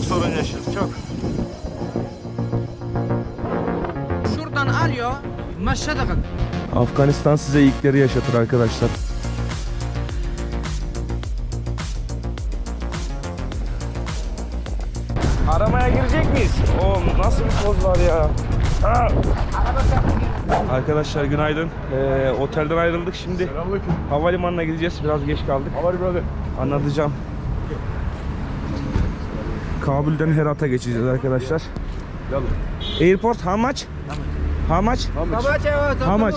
çok sorun yaşıyoruz çok. Şuradan alıyor, Meşhed'e kadar. Afganistan size ilkleri yaşatır arkadaşlar. Aramaya girecek miyiz? O nasıl bir poz var ya? Arkadaşlar günaydın. Ee, otelden ayrıldık şimdi. Havalimanına gideceğiz. Biraz geç kaldık. Anlatacağım. Kabul'den Herat'a geçeceğiz arkadaşlar. Airport how much? How much? How much?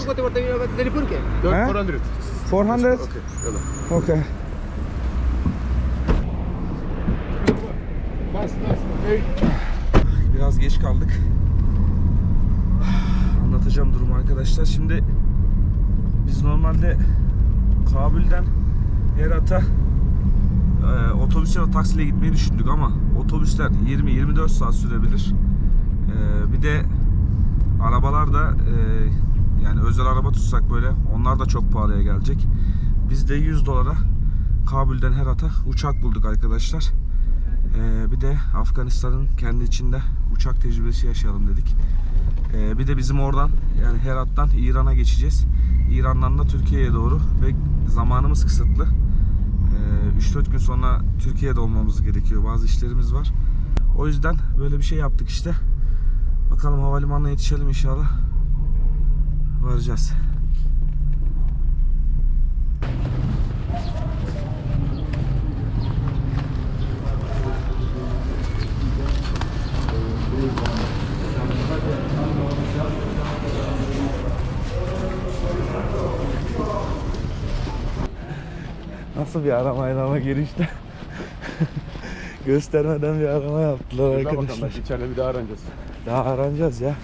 He? 400. Okay. Biraz geç kaldık. Anlatacağım durumu arkadaşlar. Şimdi biz normalde Kabul'den Herat'a e, otobüsle ve taksiyle gitmeyi düşündük ama otobüsler 20-24 saat sürebilir. E, bir de arabalar da e, yani özel araba tutsak böyle onlar da çok pahalıya gelecek. Biz de 100 dolara Kabul'den Herat'a uçak bulduk arkadaşlar. E, bir de Afganistan'ın kendi içinde uçak tecrübesi yaşayalım dedik. E, bir de bizim oradan yani Herat'tan İran'a geçeceğiz. İran'dan da Türkiye'ye doğru ve zamanımız kısıtlı. Ee, 3-4 gün sonra Türkiye'de olmamız gerekiyor. Bazı işlerimiz var. O yüzden böyle bir şey yaptık işte. Bakalım havalimanına yetişelim inşallah. Varacağız. Nasıl bir aramaydı ama girişte. Göstermeden bir arama yaptılar arkadaşlar. İçeride bir daha aranacağız. Daha aranacağız ya.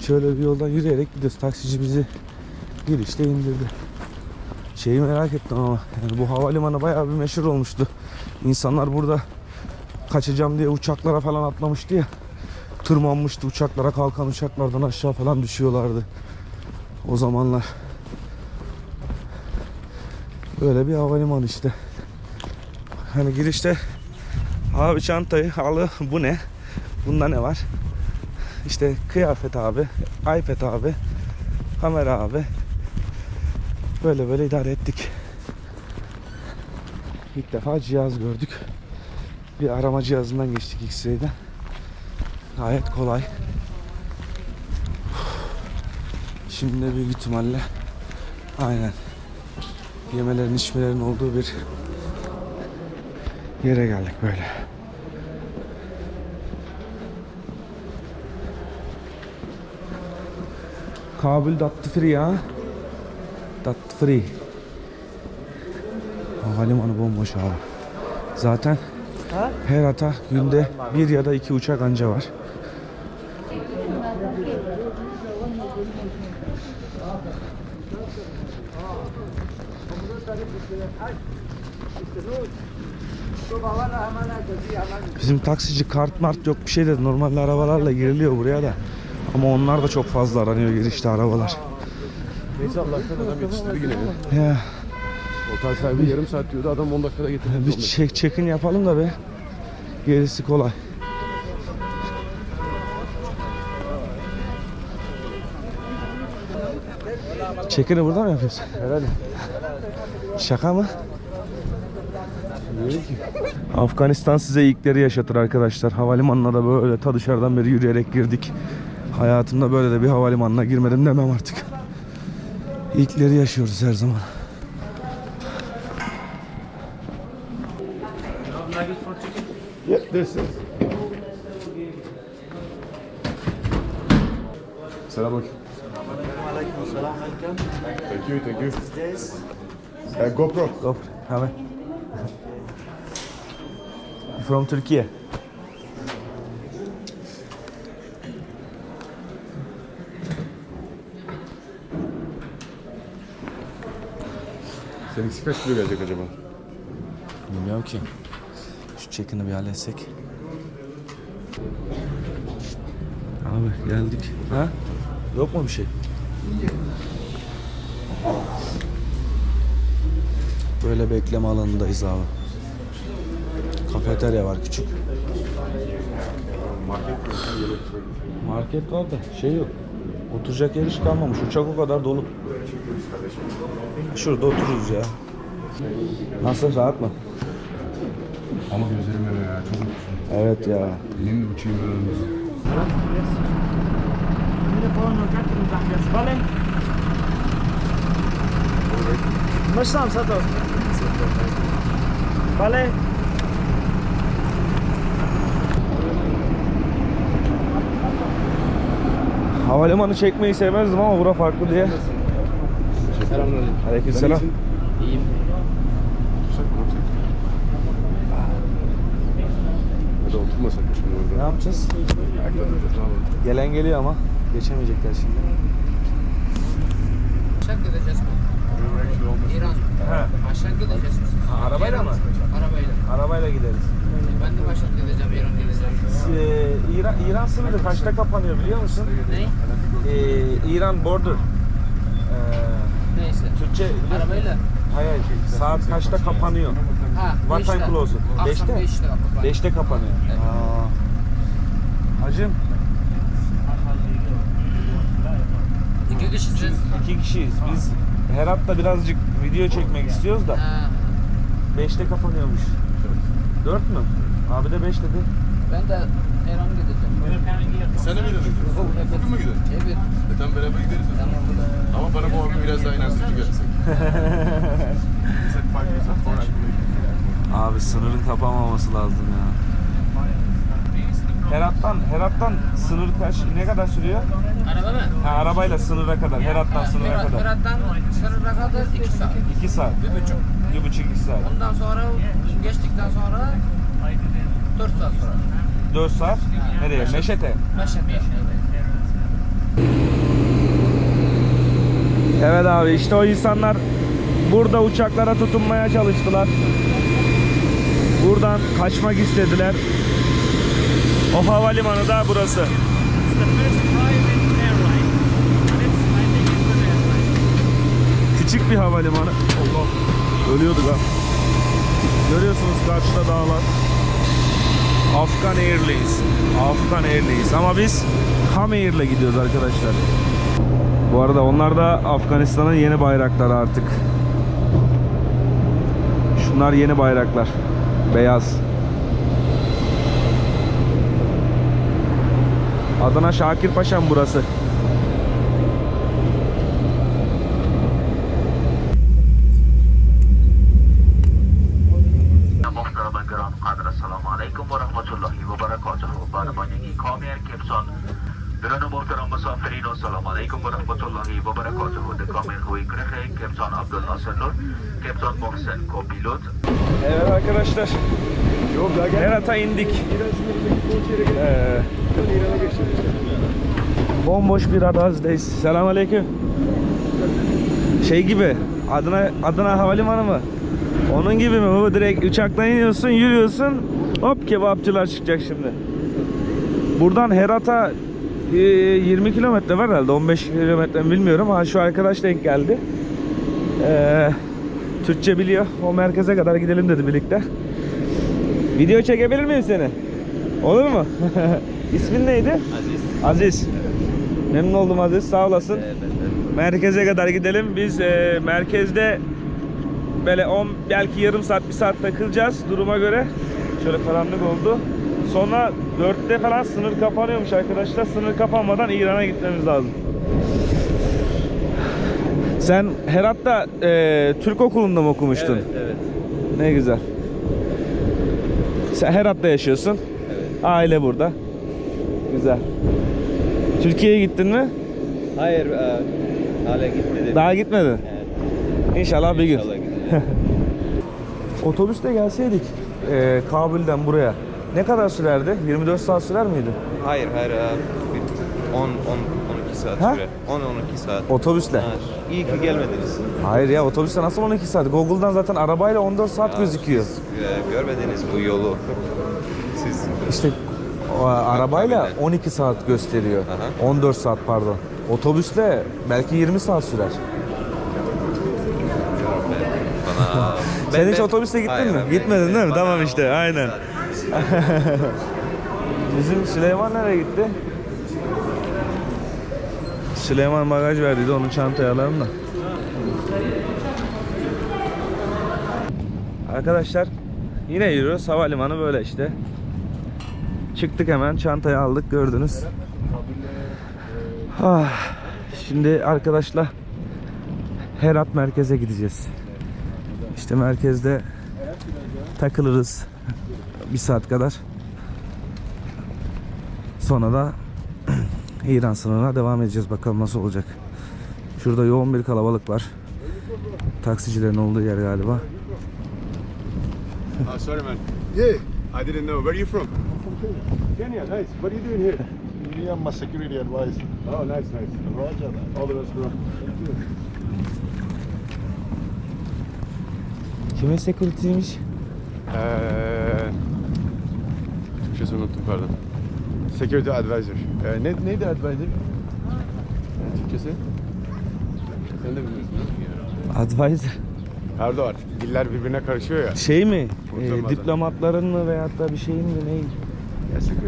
Şöyle bir yoldan yürüyerek gidiyoruz. Taksici bizi girişte indirdi. Şeyi merak ettim ama yani bu havalimanı bayağı bir meşhur olmuştu. İnsanlar burada kaçacağım diye uçaklara falan atlamıştı ya. Tırmanmıştı uçaklara kalkan uçaklardan aşağı falan düşüyorlardı. O zamanlar. Böyle bir havalimanı işte. Hani girişte abi çantayı alı bu ne? Bunda ne var? İşte kıyafet abi, iPad abi, kamera abi. Böyle böyle idare ettik. İlk defa cihaz gördük. Bir arama cihazından geçtik X-Ray'den. Gayet kolay. Şimdi büyük ihtimalle aynen yemelerin içmelerin olduğu bir yere geldik böyle. Kabul Datlı Free ya. Datlı Free. Havalimanı bomboş abi. Zaten her hata günde bir ya da iki uçak anca var. Bizim taksici kart mart yok bir şey dedi. Normalde arabalarla giriliyor buraya da. Ama onlar da çok fazla aranıyor girişte arabalar. Neyse Allah'tan adam yetiştirdi yine. ya. Ya Otel sahibi yarım saat diyordu. Adam 10 dakikada getirdi. bir check check-in yapalım da be. Gerisi kolay. Check-in'i burada mı yapıyorsun? Herhalde. Şaka mı? Afganistan size ilkleri yaşatır arkadaşlar. Havalimanına da böyle ta dışarıdan beri yürüyerek girdik. Hayatımda böyle de bir havalimanına girmedim demem artık. İlkleri yaşıyoruz her zaman. Yeah, this is. Selamünaleyküm. Thank you, thank you. Uh, GoPro. Go. Hemen. From Türkiye. Seninkisi kaç kilo gelecek acaba? Bilmiyorum ki. Şu check-in'i bir halletsek. Abi geldik. Ha? Yok mu bir şey? Böyle bekleme alanındayız abi. Kafeterya var küçük. Market var da şey yok. Oturacak yer hiç kalmamış. Uçak o kadar dolu. Şurada otururuz ya. Nasıl rahat mı? Ama gözlerim yanıyor ya. Çok mutluyum. Evet ya. Yeni uçayım önümüzde. Myślałem za to. Vale. Havalimanı çekmeyi sevmezdim ama bura farklı diye. Selamünaleyküm. Aleykümselam. İyiyim. Da oturmasak mı şimdi orada? yapacağız? Ne yapalım? Gelen geliyor ama geçemeyecekler şimdi. Aşağı gideceğiz mi? İran. He. Aşağı gideceğiz? Ha, arabayla mı? Arabayla. Arabayla gideriz. Ben de aşağı gideceğim, İran gideceğim. Ee, İran, İran sınırı kaçta kapanıyor biliyor musun? Ne? Ee, İran border. Ee, Neyse. Türkçe Arabayla. hayır, hayır. saat kaçta kapanıyor? Ha, What time close? Akşam Beşte? beşte. kapan. 5'te kapanıyor. Evet. Aa. Hacım İki kişisiniz. iki kişiyiz. Biz Herat'ta birazcık video çekmek istiyoruz da Ha, 5'te kapanıyormuş. 4 mü? Abi de 5 dedi. ben de İran gideceğim. Sen de mi? Evet. Bugün mü gidiyorsun? Evet. E tamam beraber gideriz o zaman. Tamam bu da. Ama bana bu abi biraz daha gelsek. Etsen sonra aklıma Abi sınırın kapanmaması lazım ya. Herat'tan Herat'tan sınır kaç ne kadar sürüyor? Araba mı? Ha, arabayla sınıra kadar. Herat'tan sınıra Berat, kadar. Berat'tan sınıra kadar iki saat. 2 saat. Bir buçuk. 1,5 2 saat. Ondan sonra geçtikten sonra dört saat sonra. 4 saat. Nereye? Meşete. Meşhed'e. Evet abi işte o insanlar burada uçaklara tutunmaya çalıştılar. Buradan kaçmak istediler. O havalimanı da burası. Küçük bir havalimanı. Allah. Ölüyorduk ha. Görüyorsunuz karşıda dağlar. Afgan Airlines. Afgan Airlines. Ama biz Ham Air'le gidiyoruz arkadaşlar. Bu arada onlar da Afganistan'ın yeni bayrakları artık. Şunlar yeni bayraklar. Beyaz. Adana Şakir Paşa'm burası. Bir arazideyiz. Selamünaleyküm. Şey gibi. Adana Adana Havalimanı mı? Onun gibi mi? Bu direkt uçaktan iniyorsun, yürüyorsun. Hop kebapçılar çıkacak şimdi. Buradan Herat'a e, 20 kilometre var herhalde. 15 kilometre mi bilmiyorum. Ha şu arkadaş denk geldi. Ee, Türkçe biliyor. O merkeze kadar gidelim dedi birlikte. Video çekebilir miyim seni? Olur mu? İsmin neydi? Aziz. Aziz. Memnun oldum Aziz. Sağ olasın. Merkeze kadar gidelim. Biz e, merkezde böyle 10 belki yarım saat bir saat takılacağız duruma göre. Şöyle karanlık oldu. Sonra 4'te falan sınır kapanıyormuş arkadaşlar. Sınır kapanmadan İran'a gitmemiz lazım. Sen Herat'ta e, Türk okulunda mı okumuştun? Evet, evet. Ne güzel. Sen Herat'ta yaşıyorsun. Aile burada. Güzel. Türkiye'ye gittin mi? Hayır, e, hala gitmedim. Daha gitmedin. Evet, İnşallah bir gün. inşallah gideceğim. Otobüste gelseydik e, Kabil'den buraya ne kadar sürerdi? 24 saat sürer miydi? hayır, hayır. e, bir 10, 10, 12 saat Ha? süre. 10-12 saat. Otobüsle. Ha, iyi ki gelmediniz. Hayır ya otobüste nasıl 12 saat? Google'dan zaten arabayla 14 saat gözüküyor. Siz, e, görmediniz bu yolu. Siz İşte arabayla Kabil'den. 12 saat gösteriyor. Aha. 14 saat pardon. Otobüsle belki 20 saat sürer. bana... Sen hiç otobüste gittin Hayır, mi? ben Gitmedin değil mi? Bana Tamam işte, 12 aynen. Bizim Süleyman nereye gitti? Süleyman bagaj verdiydi onu çantaya alalım da. Arkadaşlar yine yürüyoruz. Havalimanı böyle işte. Çıktık hemen çantayı aldık gördünüz. Ah, şimdi arkadaşlar Herat merkeze gideceğiz. İşte merkezde takılırız bir saat kadar. Sonra da İran sınırına devam edeceğiz. Bakalım nasıl olacak. Şurada yoğun bir kalabalık var. Taksicilerin olduğu yer galiba. Oh, sorry, man. Yeah. I didn't know. Where are you from? Kenya. Nice. What are you doing here? Me and my security advisor. Oh, nice, nice. Roger that. All the best, bro. Kimin security'ymiş? Eee... Türkçesini unuttum pardon. Security advisor. Ee, ne, neydi advisor? Türkçesi? Sen de bilmiyorsun? Advisor. Pardon artık diller birbirine karışıyor ya. Şey mi? Ee, bazen. diplomatların mı veyahut da bir şeyin mi neyin?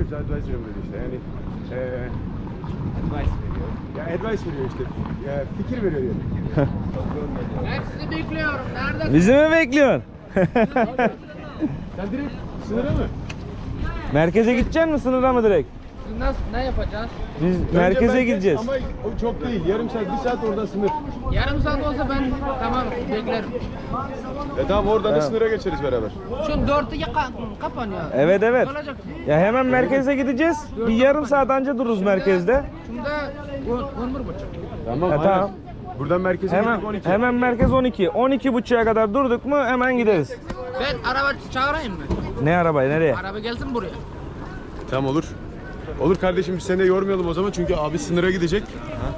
Ya security advisor dedi işte yani. Eee... Advice veriyor. Ya advice veriyor işte. Ya fikir veriyor yani. Ben sizi bekliyorum. Nerede? Bizi mi bekliyorsun? Sen direkt sınıra mı? Merkeze gidecek misin sınıra mı direkt? Nasıl, ne yapacağız? Biz Önce merkeze merkez gideceğiz. Ama o çok değil. Yarım saat, bir saat orada sınır. Yarım saat olsa ben tamam beklerim. E tamam oradan da Evet. sınıra geçeriz beraber. Şu dörtte yaka- kapanıyor. Evet evet. Olacak. Ya hemen merkeze gideceğiz. Bir yarım saat anca dururuz merkezde. Şimdi on, on bir buçuk. Tamam. Ha, aynen. tamam. Buradan merkeze Hemen gittik 12. hemen merkez 12. 12 buçuğa kadar durduk mu hemen gideriz. Ben araba çağırayım mı? Ne arabayı nereye? Araba gelsin buraya. Tamam olur. Olur kardeşim biz seni de yormayalım o zaman çünkü abi sınıra gidecek.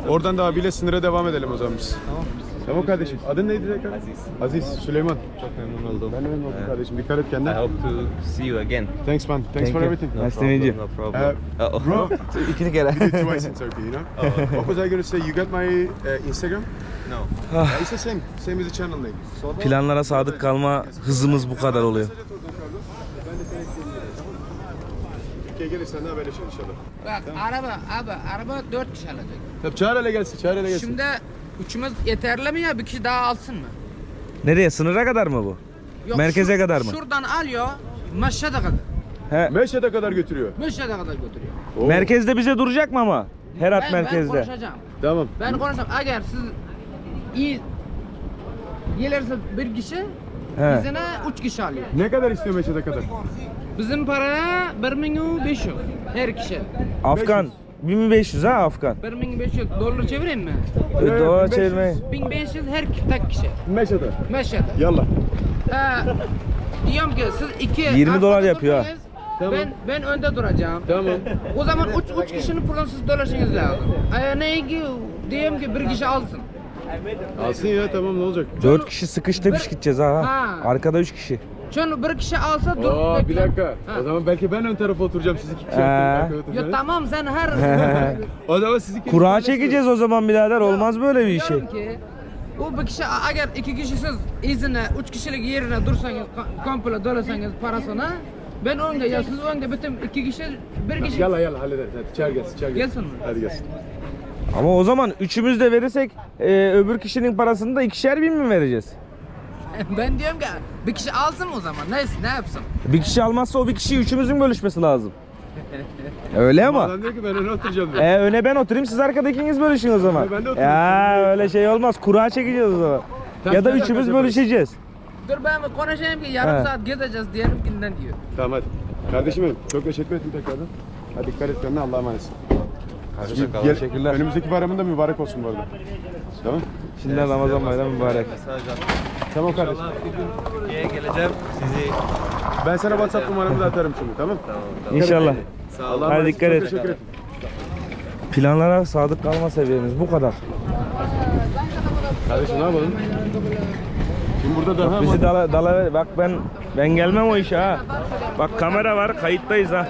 Oradan da abiyle sınıra devam edelim o zaman biz. Tamam. Tamam kardeşim. Adın neydi tekrar? Aziz. Aziz, Süleyman. Çok memnun oldum. Ben de memnun oldum kardeşim. Dikkat et I kendine. hope to see you again. Thanks man. Thanks Thank for you. everything. Nice to meet you. No problem. Uh, Uh-oh. bro, İki kere. we did twice in Turkey, you know? What was I going to say? You got my uh, Instagram? No. Uh, it's the same. Same as the channel name. Planlara sadık kalma hızımız bu kadar oluyor. Ben de seni ekleyeyim. Tamam. Türkiye'ye gelirsen de haberleşelim inşallah. Bak araba abi araba dört kişi alacak. Tabii çağır hele gelsin, çağır hele gelsin. Şimdi üçümüz yeterli mi ya bir kişi daha alsın mı? Nereye? Sınıra kadar mı bu? Yok, Merkeze şu- kadar mı? Şuradan alıyor Meşhed'e kadar. He. Meşhed'e kadar götürüyor. Meşhed'e kadar götürüyor. Oo. Merkezde bize duracak mı ama? Herat Ben, ben merkezde. konuşacağım. Tamam. Ben konuşacağım. Eğer siz iyi gelirse bir kişi He. bizine üç kişi alıyor. Ne kadar istiyor Meşhed'e kadar? Bizim paraya 1500 her kişi. Afgan 1500 ha Afgan. 1500 dolar çevireyim mi? Evet, Doğa 1500. çevirmeyi. 1500 her tek kişi. Meşhed'e. Meşhed'e. Yallah. Ee, diyorum ki siz iki 20 arkada dolar yapıyor ha. Tamam. Ben ben önde duracağım. Tamam. O zaman üç, üç kişinin pulunu siz dolaşınız lazım. Ee, ne ki diyorum ki bir kişi alsın. Alsın ya tamam ne olacak? 4 kişi sıkış tepiş gideceğiz ha. Ha. Arkada 3 kişi. Çünkü bir kişi alsa dur. Aa bir dakika. Ha. O zaman belki ben ön tarafa oturacağım siz iki kişi Ee. Ya tamam sen her O zaman siz iki Kura çekeceğiz o zaman birader. Olmaz böyle bir şey. Ki o bir kişi eğer iki kişisiz izine üç kişilik yerine dursanız ko- komple dolasanız parasına ben önde ya siz önde bütün iki kişi bir kişi Yalla yalla hallederiz hadi çağır gelsin çağır gelsin. Gelsin mi? Hadi gelsin. Ama o zaman üçümüz de verirsek e, öbür kişinin parasını da ikişer bin mi vereceğiz? ben diyorum ki bir kişi alsın o zaman neyse ne yapsın? Bir kişi almazsa o bir kişiyi üçümüzün bölüşmesi lazım. Öyle ama. Adam diyor ki ben öne oturacağım diyor. E, öne ben oturayım siz arkadakiniz bölüşün o zaman. Ha, ben de oturayım. Ya öyle şey olmaz. Kura çekeceğiz o zaman. Ya da üçümüz bölüşeceğiz. Dur ben konuşayım ki yarım He. saat gezeceğiz diyelim kinden diyor. Tamam hadi. Kardeşim benim çok teşekkür ettim tekrardan. Hadi dikkat et kendine Allah'a emanetsin. Gel- Teşekkürler. Önümüzdeki bayramın da mübarek olsun bu arada. Tamam. Şimdiden Ramazan bayramı mübarek. Mesaj. Tamam kardeşim. İnşallah bir gün Türkiye'ye geleceğim. Sizi Ben sana WhatsApp numaramı da atarım şimdi tamam? tamam tamam. İnşallah. Sağ olun. Allah'a emanet. dikkat Çok et. Teşekkür ederim. Planlara sadık kalma seviyemiz bu kadar. Kardeşim ne yapalım? Şimdi burada daha Bizi dala, dala bak ben ben gelmem o işe ha. Bak kamera var kayıttayız ha.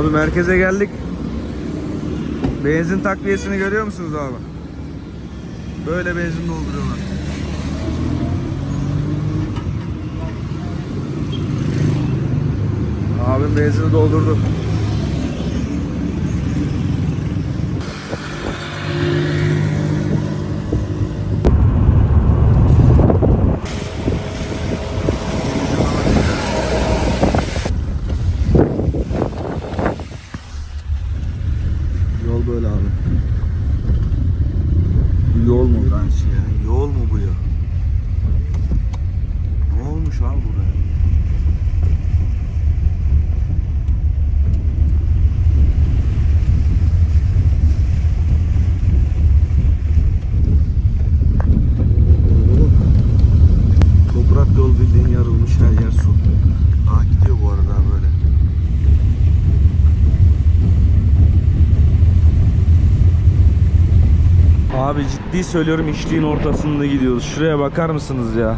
Abi merkeze geldik. Benzin takviyesini görüyor musunuz abi? Böyle benzin dolduruyorlar. Abim benzini doldurdu. Yol böyle abi. Yol mu kansi ya? Yol mu bu ya? Ne olmuş abi buraya? Toprak yol bildiğin yarılmış her yer su. Aa gidiyor bu arada böyle. Abi ciddi söylüyorum içliğin ortasında gidiyoruz. Şuraya bakar mısınız ya?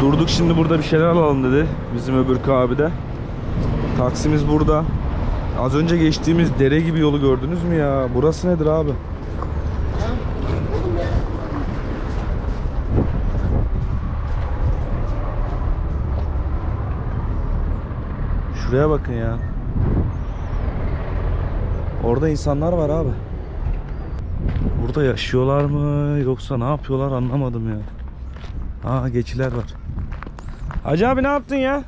Durduk şimdi burada bir şeyler alalım dedi bizim öbür abi de. Taksimiz burada. Az önce geçtiğimiz dere gibi yolu gördünüz mü ya? Burası nedir abi? Şuraya bakın ya. Orada insanlar var abi. Burada yaşıyorlar mı yoksa ne yapıyorlar anlamadım ya. Aa geçiler var. Hacı abi ne yaptın ya?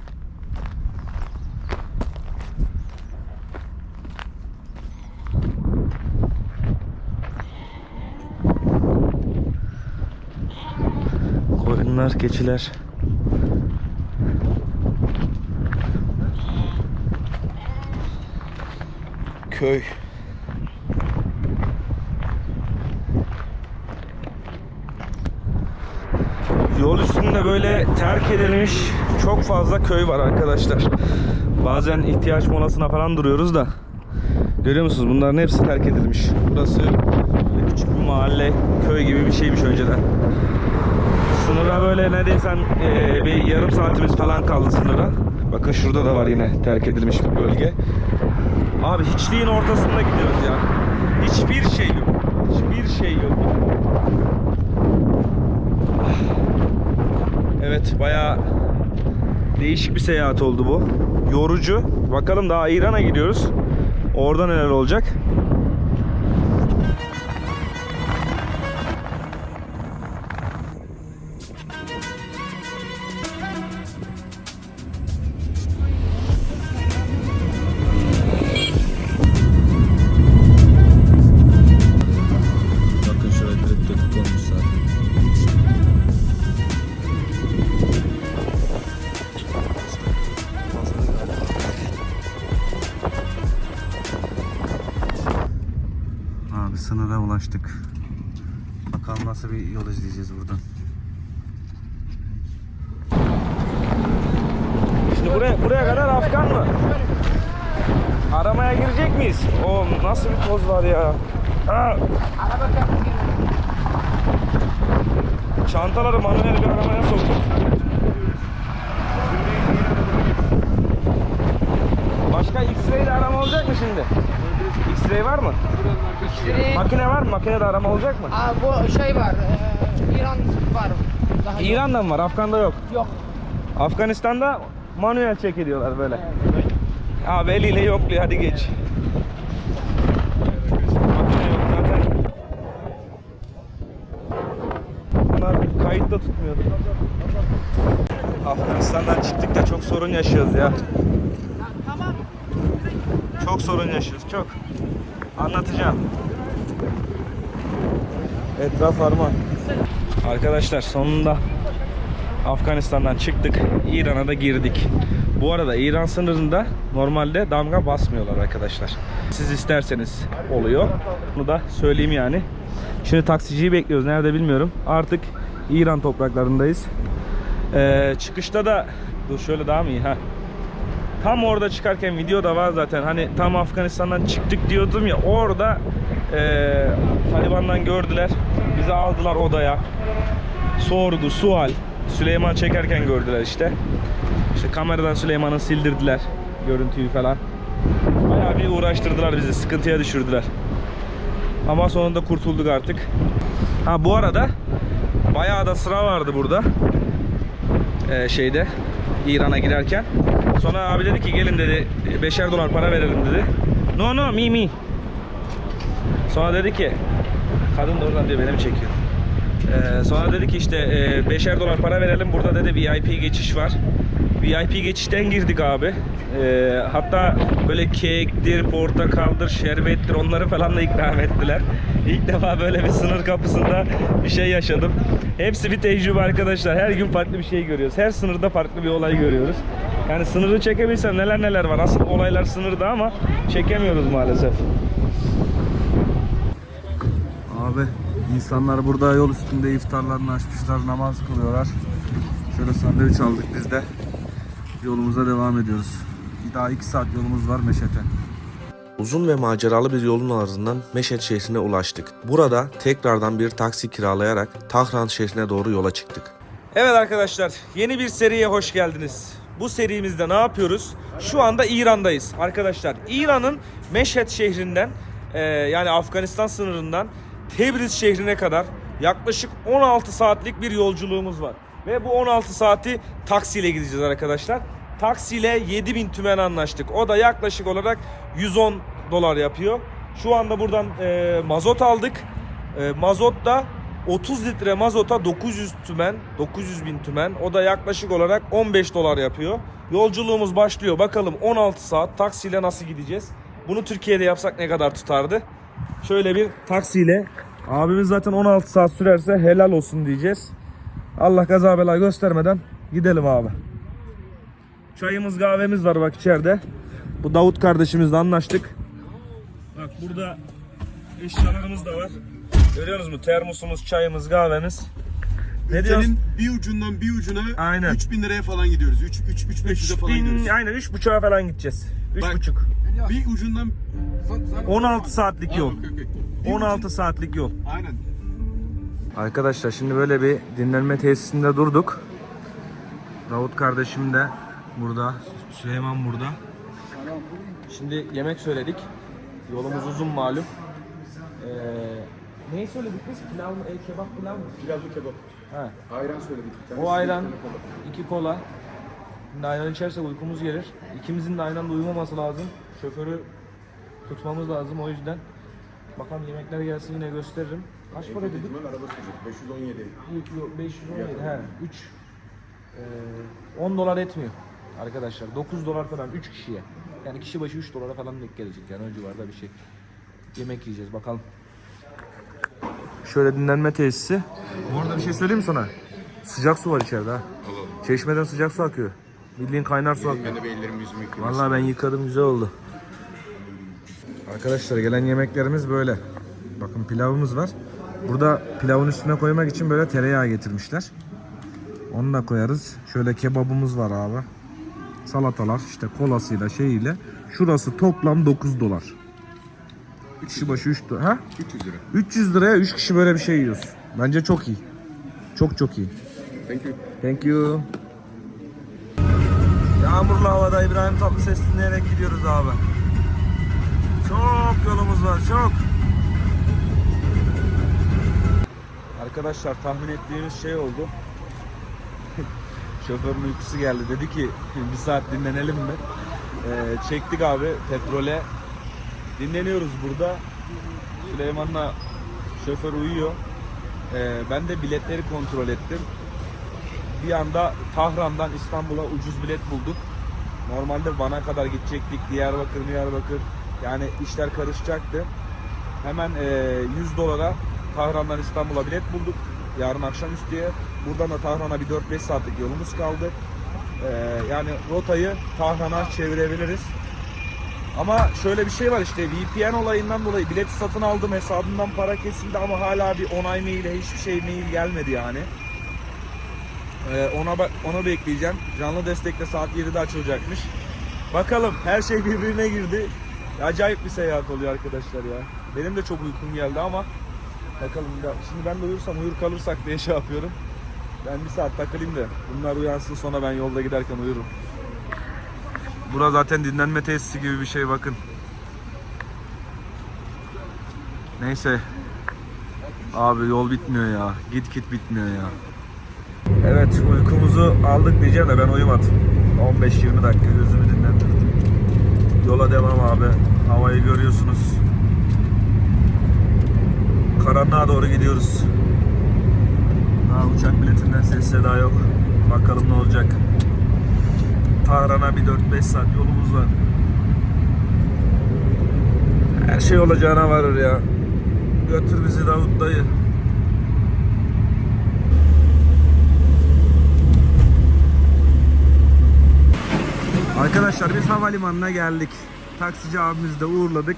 Koyunlar, keçiler. Köy. Yol üstünde böyle terk edilmiş çok fazla köy var arkadaşlar. Bazen ihtiyaç molasına falan duruyoruz da. Görüyor musunuz? Bunların hepsi terk edilmiş. Burası küçük bir mahalle, köy gibi bir şeymiş önceden. Sınıra böyle neredeyse eee, bir yarım saatimiz falan kaldı sınıra. Bakın şurada da var yine terk edilmiş bir bölge. Abi hiçliğin ortasında gidiyoruz ya. Hiçbir şey yok. Hiçbir şey yok. Evet bayağı değişik bir seyahat oldu bu. Yorucu. Bakalım daha İran'a gidiyoruz. Orada neler olacak? Ulaştık. Bakalım nasıl bir yol izleyeceğiz buradan. Şimdi buraya buraya kadar Afgan mı? Aramaya girecek miyiz? O nasıl bir toz var ya? Aa! Çantaları manuel bir aramaya soktuk. Başka X-ray arama olacak mı şimdi? X-ray var mı? İşte, Makine var mı? Makinede arama olacak mı? Aa, bu şey var. eee, İran var. Daha. İran'da mı var? Afgan'da yok. Yok. Afganistan'da manuel çek ediyorlar böyle. Abi eliyle yokluyor hadi geç. Bunlar kayıt da tutmuyordu. Afganistan'dan çıktık da çok sorun yaşıyoruz ya. Çok sorun yaşıyoruz çok. Anlatacağım. Etraf harman. Arkadaşlar sonunda Afganistan'dan çıktık. İran'a da girdik. Bu arada İran sınırında normalde damga basmıyorlar arkadaşlar. Siz isterseniz oluyor. Bunu da söyleyeyim yani. Şimdi taksiciyi bekliyoruz. Nerede bilmiyorum. Artık İran topraklarındayız. Ee, çıkışta da dur şöyle daha mı iyi ha? Tam orada çıkarken video da var zaten. Hani tam Afganistan'dan çıktık diyordum ya. Orada ee, Taliban'dan gördüler. Bizi aldılar odaya. Sorgu, sual. Süleyman çekerken gördüler işte. İşte kameradan Süleyman'ı sildirdiler. Görüntüyü falan. Bayağı bir uğraştırdılar bizi, sıkıntıya düşürdüler. Ama sonunda kurtulduk artık. Ha bu arada bayağı da sıra vardı burada. Ee, şeyde İran'a girerken. Sonra abi dedi ki gelin dedi 5'er dolar para verelim dedi. No no mi mi. Sonra dedi ki kadın da oradan diyor benim çekiyor. Ee, sonra dedi ki işte e, 5'er dolar para verelim burada dedi VIP geçiş var. VIP geçişten girdik abi. Ee, hatta böyle kektir, portakaldır, şerbettir onları falan da ikram ettiler. İlk defa böyle bir sınır kapısında bir şey yaşadım. Hepsi bir tecrübe arkadaşlar. Her gün farklı bir şey görüyoruz. Her sınırda farklı bir olay görüyoruz. Yani sınırı çekebilsem neler neler var. Asıl olaylar sınırda ama çekemiyoruz maalesef. Abi insanlar burada yol üstünde iftarlarını açmışlar, namaz kılıyorlar. Şöyle sandviç aldık biz de. Yolumuza devam ediyoruz. Daha 2 saat yolumuz var Meşet'e. Uzun ve maceralı bir yolun ardından Meşet şehrine ulaştık. Burada tekrardan bir taksi kiralayarak Tahran şehrine doğru yola çıktık. Evet arkadaşlar yeni bir seriye hoş geldiniz. Bu serimizde ne yapıyoruz? Şu anda İran'dayız arkadaşlar. İran'ın Meşhed şehrinden e, yani Afganistan sınırından Tebriz şehrine kadar yaklaşık 16 saatlik bir yolculuğumuz var. Ve bu 16 saati taksiyle gideceğiz arkadaşlar. Taksiyle 7000 tümen anlaştık. O da yaklaşık olarak 110 dolar yapıyor. Şu anda buradan e, mazot aldık. E, mazot da 30 litre mazota 900 tümen, 900 bin tümen. O da yaklaşık olarak 15 dolar yapıyor. Yolculuğumuz başlıyor. Bakalım 16 saat taksiyle nasıl gideceğiz? Bunu Türkiye'de yapsak ne kadar tutardı? Şöyle bir taksiyle abimiz zaten 16 saat sürerse helal olsun diyeceğiz. Allah kaza bela göstermeden gidelim abi. Çayımız kahvemiz var bak içeride. Bu Davut kardeşimizle anlaştık. Bak burada eşyalarımız da var. Görüyorsunuz mu? Termosumuz, çayımız, kahvemiz. Ne diyorsun? Bir ucundan bir ucuna Aynen. 3000 liraya falan gidiyoruz. 3 3 3 500'e falan gidiyoruz. Aynen 3.5'a falan gideceğiz. 3.5. Bir ucundan 16 saatlik yol. Okey, okey. Bir 16 saatlik yol. ucun- Aynen. Arkadaşlar şimdi böyle bir dinlenme tesisinde durduk. Davut kardeşim de burada. Süleyman burada. Şimdi yemek söyledik. Yolumuz uzun malum. Ee, neyi söyledik biz? Pilav mı? E, kebap pilav mı? Pilavlı kebap. Ha. Ayran söyledik. bir tane. O ayran, iki kola. Şimdi ayran içersek uykumuz gelir. İkimizin de aynen de uyumaması lazım. Şoförü tutmamız lazım o yüzden. Bakalım yemekler gelsin yine gösteririm. Kaç para dedik? İhtimal araba süreceğiz. 517. Yok, yok, 517 he 3 10 dolar etmiyor arkadaşlar 9 dolar falan 3 kişiye yani kişi başı 3 dolara falan denk gelecek yani o civarda bir şey yemek yiyeceğiz bakalım şöyle dinlenme tesisi bu arada bir şey söyleyeyim mi sana sıcak su var içeride ha çeşmeden sıcak su akıyor bildiğin kaynar su akıyor Ben de bir ellerimi yüzümü yıkayayım. Vallahi ben yıkadım güzel oldu. Arkadaşlar gelen yemeklerimiz böyle. Bakın pilavımız var. Burada pilavın üstüne koymak için böyle tereyağı getirmişler. Onu da koyarız. Şöyle kebabımız var abi. Salatalar işte kolasıyla şeyiyle. Şurası toplam 9 dolar. Kişi başı 3 dolar. Ha? 300 lira. 300 liraya 3 kişi böyle bir şey yiyoruz. Bence çok iyi. Çok çok iyi. Thank you. Thank you. Yağmurlu havada İbrahim Tatlıses dinleyerek gidiyoruz abi. Çok yolumuz var, çok. Arkadaşlar tahmin ettiğimiz şey oldu. Şoförün uykusu geldi. Dedi ki bir saat dinlenelim mi? Ee, çektik abi petrole. Dinleniyoruz burada. Süleyman'la şoför uyuyor. Ee, ben de biletleri kontrol ettim bir anda Tahran'dan İstanbul'a ucuz bilet bulduk. Normalde Van'a kadar gidecektik. Diyarbakır, Diyarbakır. Yani işler karışacaktı. Hemen eee, 100 dolara Tahran'dan İstanbul'a bilet bulduk. Yarın akşamüstüye. Buradan da Tahran'a bir 4-5 saatlik yolumuz kaldı. Eee, yani rotayı Tahran'a çevirebiliriz. Ama şöyle bir şey var işte VPN olayından dolayı bileti satın aldım hesabımdan para kesildi ama hala bir onay maili hiçbir şey mail gelmedi yani. Ee, ona ona bekleyeceğim. Canlı destekle saat 7'de açılacakmış. Bakalım her şey birbirine girdi. Acayip bir seyahat oluyor arkadaşlar ya. Benim de çok uykum geldi ama bakalım daha. Şimdi ben de uyursam uyur kalırsak diye şey yapıyorum. Ben bir saat takılayım da bunlar uyansın sonra ben yolda giderken uyurum. Bura zaten dinlenme tesisi gibi bir şey bakın. Neyse. Abi yol bitmiyor ya. Git git bitmiyor ya. Evet uykumuzu aldık diyeceğim de ben uyumadım. 15-20 dakika gözümü dinlendirdim. Yola devam abi. Havayı görüyorsunuz. Karanlığa doğru gidiyoruz. Daha uçak biletinden ses seda yok. Bakalım ne olacak. Tahran'a bir 4-5 saat yolumuz var. Her şey olacağına varır ya. Götür bizi Davut dayı. Arkadaşlar biz havalimanına geldik. Taksici abimizi de uğurladık.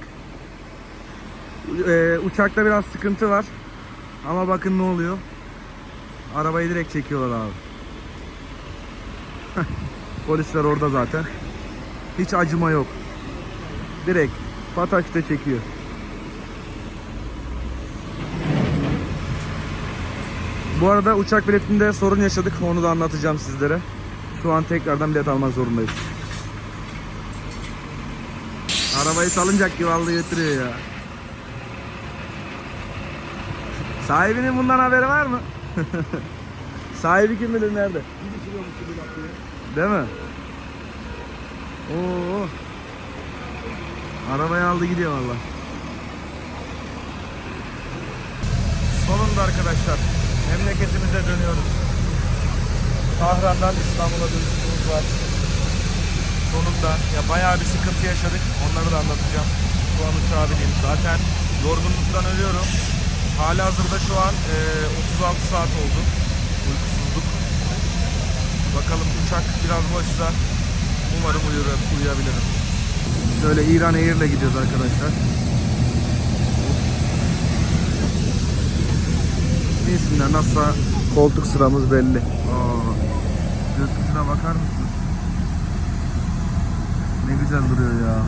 Ee, uçakta biraz sıkıntı var. Ama bakın ne oluyor. Arabayı direkt çekiyorlar abi. Polisler orada zaten. Hiç acıma yok. Direkt pataçta çekiyor. Bu arada uçak biletinde sorun yaşadık. Onu da anlatacağım sizlere. Şu an tekrardan bilet almak zorundayız. Arabayı salınacak gibi aldı götürüyor ya. Sahibinin bundan haberi var mı? Sahibi kim bilir nerede? Değil mi? Oo. Arabayı aldı gidiyor valla. Sonunda arkadaşlar memleketimize dönüyoruz. Tahran'dan İstanbul'a dönüşümüz var. Sonunda ya bayağı bir sıkıntı yaşadık. Onları da anlatacağım. Şu an uçağa bineyim. Zaten yorgunluktan ölüyorum. Hala hazırda şu an e, 36 saat oldu. Uykusuzluk. Bakalım uçak biraz boşsa umarım uyur, uyuyabilirim. Şöyle İran Air'le gidiyoruz arkadaşlar. İsimler nasılsa koltuk sıramız belli. Aa, gökyüzüne bakar mısınız? Ne güzel duruyor ya.